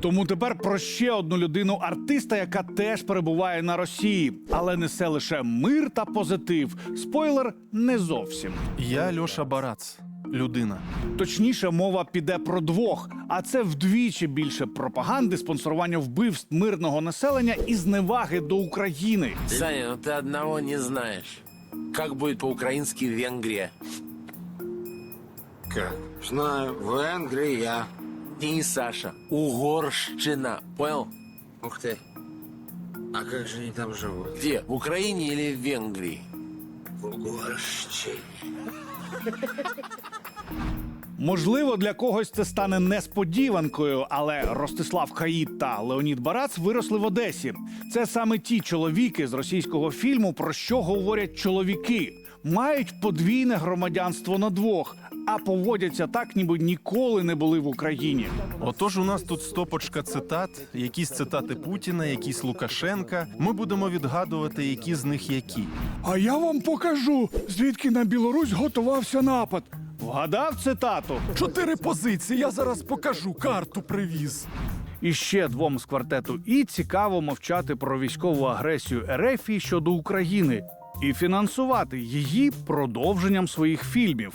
Тому тепер про ще одну людину артиста, яка теж перебуває на Росії, але несе лише мир та позитив. Спойлер не зовсім. Я Льоша Барац, людина. Точніше, мова піде про двох, а це вдвічі більше пропаганди, спонсорування вбивств мирного населення і зневаги до України. Саня, ну ты одного не знаешь. Как будет по-украински Венгрия? Как? Знаю, Венгрия. Не Саша, Угорщина. Понял? Ух ты. А как же они там живут? Где? В Украине или в Венгрии? В Угорщине. Можливо, для когось це стане несподіванкою, але Ростислав Хаїд та Леонід Барац виросли в Одесі. Це саме ті чоловіки з російського фільму, про що говорять чоловіки. Мають подвійне громадянство на двох, а поводяться так, ніби ніколи не були в Україні. Отож, у нас тут стопочка цитат, якісь цитати Путіна, якісь Лукашенка. Ми будемо відгадувати, які з них які. А я вам покажу, звідки на Білорусь готувався напад. Вгадав цитату? Чотири позиції. Я зараз покажу. Карту привіз. І ще двом з квартету і цікаво мовчати про військову агресію РФ щодо України і фінансувати її продовженням своїх фільмів.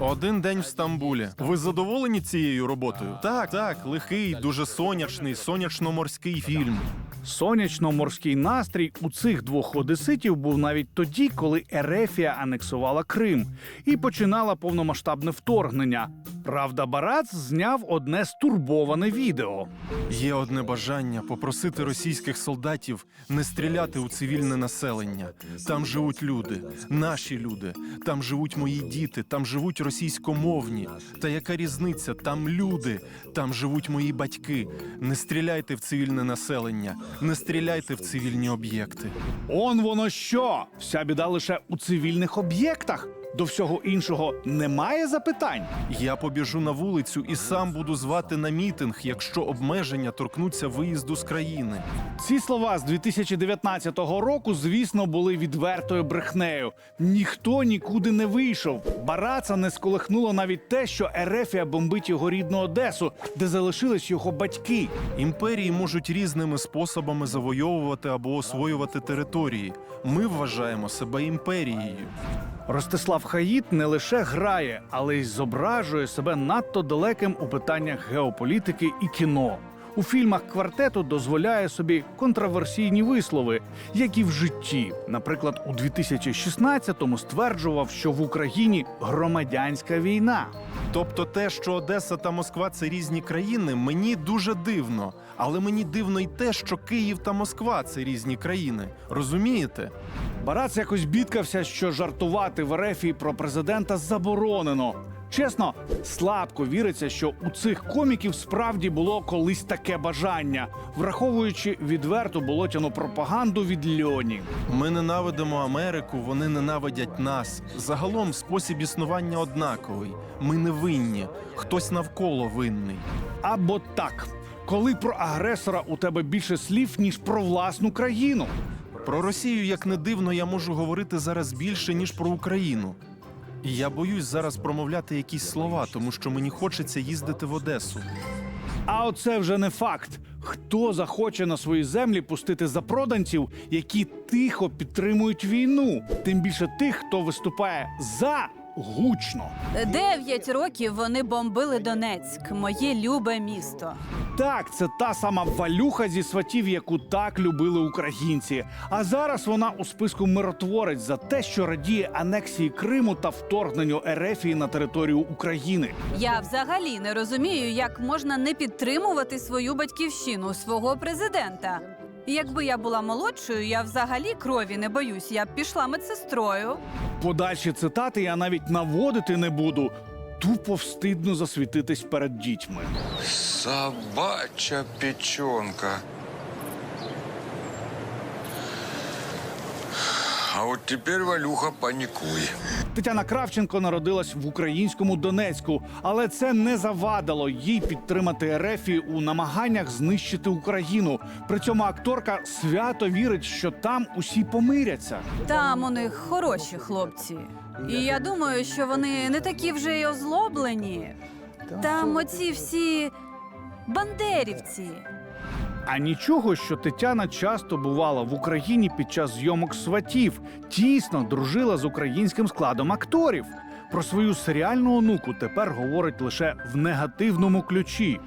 Один день в Стамбулі. Ви задоволені цією роботою? Так, так, лихий, дуже сонячний, сонячно-морський фільм. Сонячно-морський настрій у цих двох одеситів був навіть тоді, коли Ерефія анексувала Крим і починала повномасштабне вторгнення. Правда, Барац зняв одне стурбоване відео. Є одне бажання попросити російських солдатів не стріляти у цивільне населення. Там живуть люди, наші люди, там живуть мої діти, там живуть російськомовні. Та яка різниця? Там люди, там живуть мої батьки. Не стріляйте в цивільне населення, не стріляйте в цивільні об'єкти. Он воно що? Вся біда лише у цивільних об'єктах. До всього іншого немає запитань. Я побіжу на вулицю і сам буду звати на мітинг, якщо обмеження торкнуться виїзду з країни. Ці слова з 2019 року, звісно, були відвертою брехнею. Ніхто нікуди не вийшов. Бараца не сколихнуло навіть те, що Ерефія бомбить його рідну Одесу, де залишились його батьки. Імперії можуть різними способами завойовувати або освоювати території. Ми вважаємо себе імперією. Ростислав Хаїт не лише грає, але й зображує себе надто далеким у питаннях геополітики і кіно. У фільмах квартету дозволяє собі контраверсійні вислови, як і в житті. Наприклад, у 2016-му стверджував, що в Україні громадянська війна. Тобто, те, що Одеса та Москва це різні країни, мені дуже дивно. Але мені дивно й те, що Київ та Москва це різні країни. Розумієте? Барац якось бідкався, що жартувати в Ерефії про президента заборонено. Чесно, слабко віриться, що у цих коміків справді було колись таке бажання, враховуючи відверту болотяну пропаганду від льоні. Ми ненавидимо Америку, вони ненавидять нас. Загалом спосіб існування однаковий. Ми не винні, хтось навколо винний. Або так, коли про агресора у тебе більше слів, ніж про власну країну. Про Росію, як не дивно, я можу говорити зараз більше, ніж про Україну. Я боюсь зараз промовляти якісь слова, тому що мені хочеться їздити в Одесу. А оце вже не факт. Хто захоче на свої землі пустити запроданців, які тихо підтримують війну, тим більше тих, хто виступає за гучно. Дев'ять років вони бомбили Донецьк, моє любе місто. Так, це та сама валюха зі сватів, яку так любили українці. А зараз вона у списку миротворець за те, що радіє анексії Криму та вторгненню Ерефії на територію України. Я взагалі не розумію, як можна не підтримувати свою батьківщину, свого президента. Якби я була молодшою, я взагалі крові не боюсь. Я б пішла медсестрою. Подальші цитати я навіть наводити не буду. Тупо встидно засвітитись перед дітьми. Собача печенка. А вот теперь, Валюха, паникуй. Тетяна Кравченко народилась в українському Донецьку, але це не завадило їй підтримати Ерефію у намаганнях знищити Україну. При цьому акторка свято вірить, що там усі помиряться. Там у них хороші хлопці. І я думаю, що вони не такі вже й озлоблені. Там оці всі бандерівці. А нічого, що Тетяна часто бувала в Україні під час зйомок сватів, тісно дружила з українським складом акторів. Про свою серіальну онуку тепер говорить лише в негативному ключі.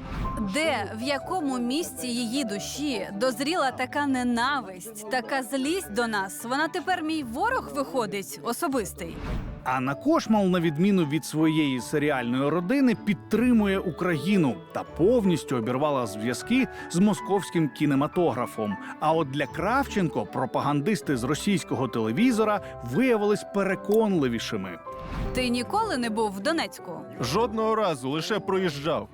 Де в якому місці її душі дозріла така ненависть, така злість до нас? Вона тепер мій ворог виходить особистий. Анна Кошмал, на відміну від своєї серіальної родини, підтримує Україну та повністю обірвала зв'язки з московським кінематографом. А от для Кравченко пропагандисти з російського телевізора виявились переконливішими. Ти ніколи не був в Донецьку? Жодного разу лише проїжджав.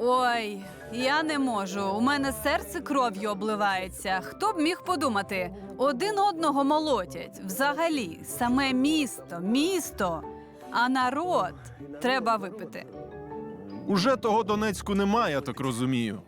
Ой, я не можу. У мене серце кров'ю обливається. Хто б міг подумати? Один одного молотять. Взагалі, саме місто, місто, а народ треба випити. Уже того Донецьку немає, я так розумію.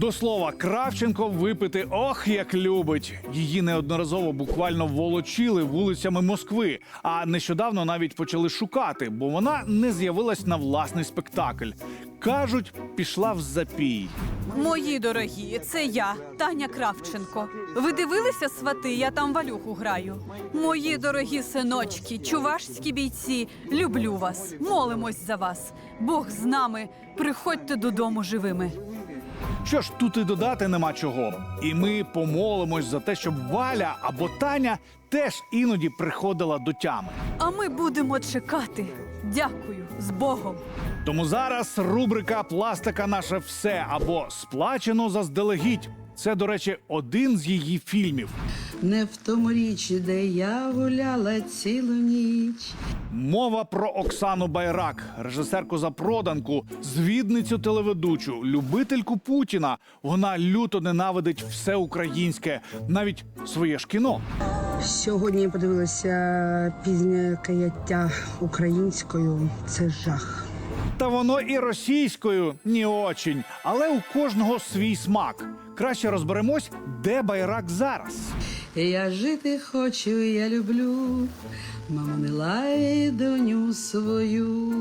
До слова, Кравченко випити ох як любить. Її неодноразово буквально волочили вулицями Москви, а нещодавно навіть почали шукати, бо вона не з'явилась на власний спектакль. Кажуть, пішла в запій. Мої дорогі, це я, Таня Кравченко. Ви дивилися свати? Я там валюху граю. Мої дорогі синочки, чувашські бійці, люблю вас, молимось за вас. Бог з нами. Приходьте додому живими. Що ж тут і додати нема чого. І ми помолимось за те, щоб Валя або Таня теж іноді приходила до тями. А ми будемо чекати. Дякую з Богом. Тому зараз рубрика Пластика наше все або сплачено заздалегідь. Це, до речі, один з її фільмів. Не в тому річ, де я гуляла цілу ніч. Мова про Оксану Байрак, режисерку запроданку, звідницю телеведучу, любительку Путіна. Вона люто ненавидить все українське, навіть своє ж кіно. Сьогодні я подивилася пізнє каяття українською. Це жах. Та воно і російською не очень, але у кожного свій смак. Краще розберемось, де Байрак зараз. Я жити хочу, я люблю. Мама не лає доню свою.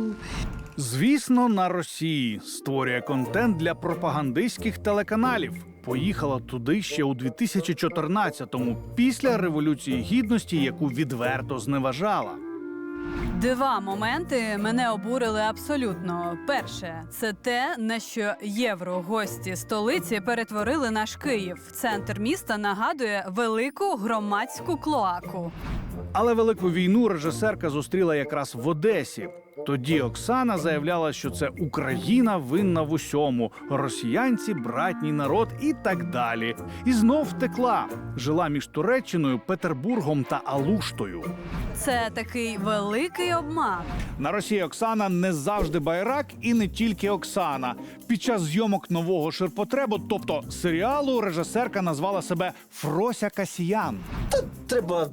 Звісно, на Росії створює контент для пропагандистських телеканалів. Поїхала туди ще у 2014-му, після революції гідності, яку відверто зневажала. Два моменти мене обурили абсолютно. Перше, це те, на що євро гості столиці перетворили наш Київ. Центр міста нагадує велику громадську клоаку. Але велику війну режисерка зустріла якраз в Одесі. Тоді Оксана заявляла, що це Україна винна в усьому, росіянці, братній народ і так далі. І знов втекла. Жила між Туреччиною, Петербургом та Алуштою. Це такий великий обман. На Росії Оксана не завжди байрак, і не тільки Оксана. Під час зйомок нового ширпотребу, тобто серіалу, режисерка назвала себе Фрося Касіян. Треба.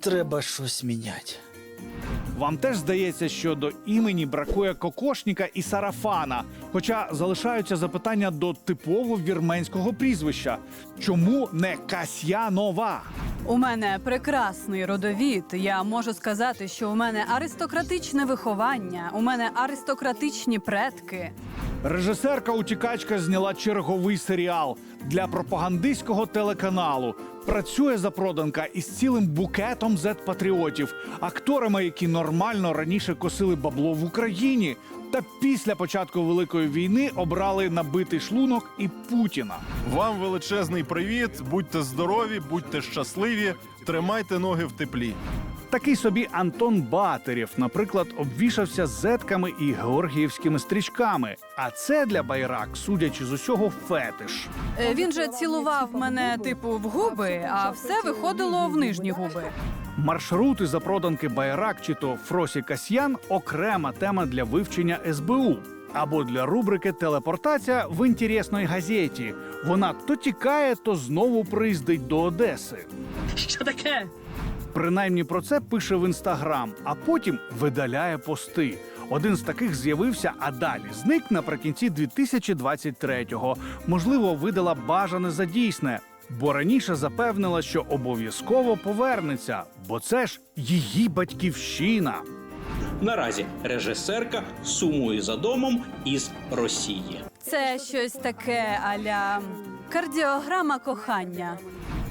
Треба щось міняти. Вам теж здається, що до імені бракує кокошніка і сарафана. Хоча залишаються запитання до типово вірменського прізвища: чому не Касьянова? У мене прекрасний родовід. Я можу сказати, що у мене аристократичне виховання, у мене аристократичні предки. Режисерка утікачка зняла черговий серіал для пропагандистського телеканалу. Працює запроданка із цілим букетом зет-патріотів, акторами, які нормально раніше косили бабло в Україні. Та після початку великої війни обрали набитий шлунок і Путіна. Вам величезний привіт, будьте здорові, будьте щасливі, тримайте ноги в теплі. Такий собі Антон Батерєв, наприклад, обвішався зетками і георгіївськими стрічками. А це для Байрак, судячи з усього, фетиш. Е, Він же цілував мене типу в губи, а все виходило в нижні губи. Маршрути запроданки Байрак чи то Фросі Касьян окрема тема для вивчення СБУ. Або для рубрики Телепортація в інтересній газеті. Вона то тікає, то знову приїздить до Одеси. Що таке? Принаймні про це пише в інстаграм, а потім видаляє пости. Один з таких з'явився, а далі зник наприкінці 2023-го. Можливо, видала бажане за дійсне, бо раніше запевнила, що обов'язково повернеться, бо це ж її батьківщина. Наразі режисерка сумує за домом із Росії. Це щось таке аля кардіограма кохання.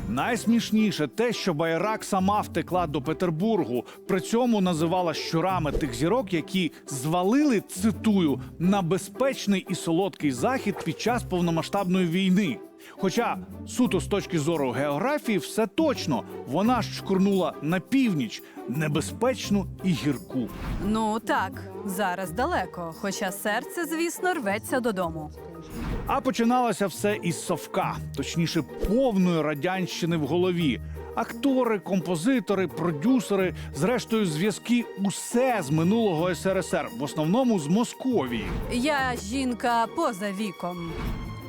Найсмішніше те, що Байрак сама втекла до Петербургу, при цьому називала щурами тих зірок, які звалили цитую на безпечний і солодкий захід під час повномасштабної війни. Хоча суто з точки зору географії, все точно вона ж шкурнула на північ, небезпечну і гірку. Ну так, зараз далеко, хоча серце, звісно, рветься додому. А починалося все із совка, точніше, повної радянщини в голові. Актори, композитори, продюсери, зрештою, зв'язки усе з минулого СРСР, в основному з Московії. Я жінка поза віком.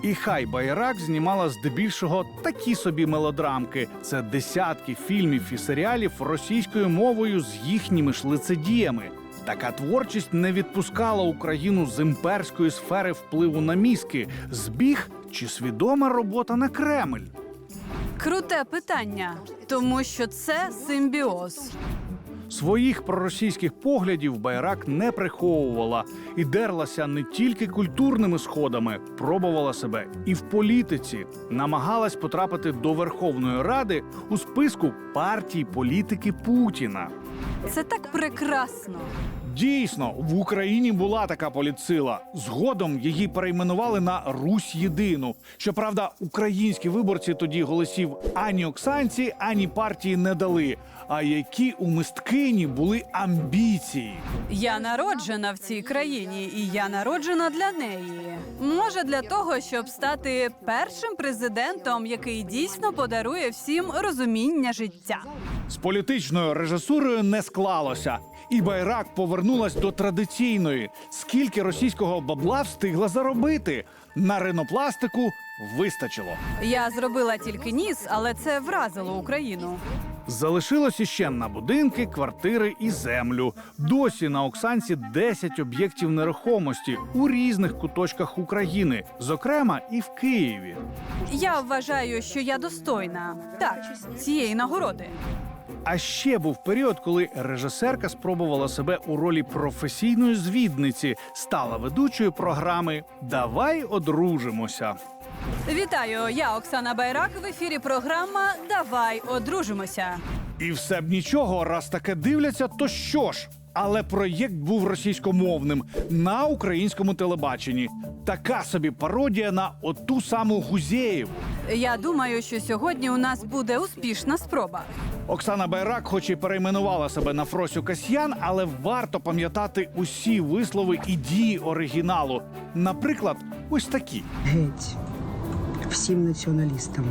І хай Байрак знімала здебільшого такі собі мелодрамки. Це десятки фільмів і серіалів російською мовою з їхніми ж лицедіями. Така творчість не відпускала Україну з імперської сфери впливу на мізки. Збіг чи свідома робота на Кремль? Круте питання, тому що це симбіоз. Своїх проросійських поглядів Байрак не приховувала і дерлася не тільки культурними сходами, пробувала себе і в політиці, намагалась потрапити до Верховної Ради у списку партій політики Путіна. Це так прекрасно. Дійсно, в Україні була така політсила. Згодом її перейменували на Русь Єдину. Щоправда, українські виборці тоді голосів ані Оксанці, ані партії не дали. А які у мисткині були амбіції. Я народжена в цій країні, і я народжена для неї. Може, для того, щоб стати першим президентом, який дійсно подарує всім розуміння життя. З політичною режисурою не склалося. І Байрак повернулась до традиційної. Скільки російського бабла встигла заробити? На ринопластику вистачило. Я зробила тільки ніс, але це вразило Україну. Залишилось іще на будинки, квартири і землю. Досі на Оксанці 10 об'єктів нерухомості у різних куточках України, зокрема і в Києві. Я вважаю, що я достойна так цієї нагороди. А ще був період, коли режисерка спробувала себе у ролі професійної звідниці, стала ведучою програми Давай одружимося. Вітаю, я Оксана Байрак. В ефірі програма Давай одружимося. І все б нічого, раз таке дивляться, то що ж? Але проєкт був російськомовним на українському телебаченні. Така собі пародія на оту саму Гузєєву. Я думаю, що сьогодні у нас буде успішна спроба. Оксана Байрак, хоч і перейменувала себе на Фросю Касьян, але варто пам'ятати усі вислови і дії оригіналу. Наприклад, ось такі. Геть всім націоналістам.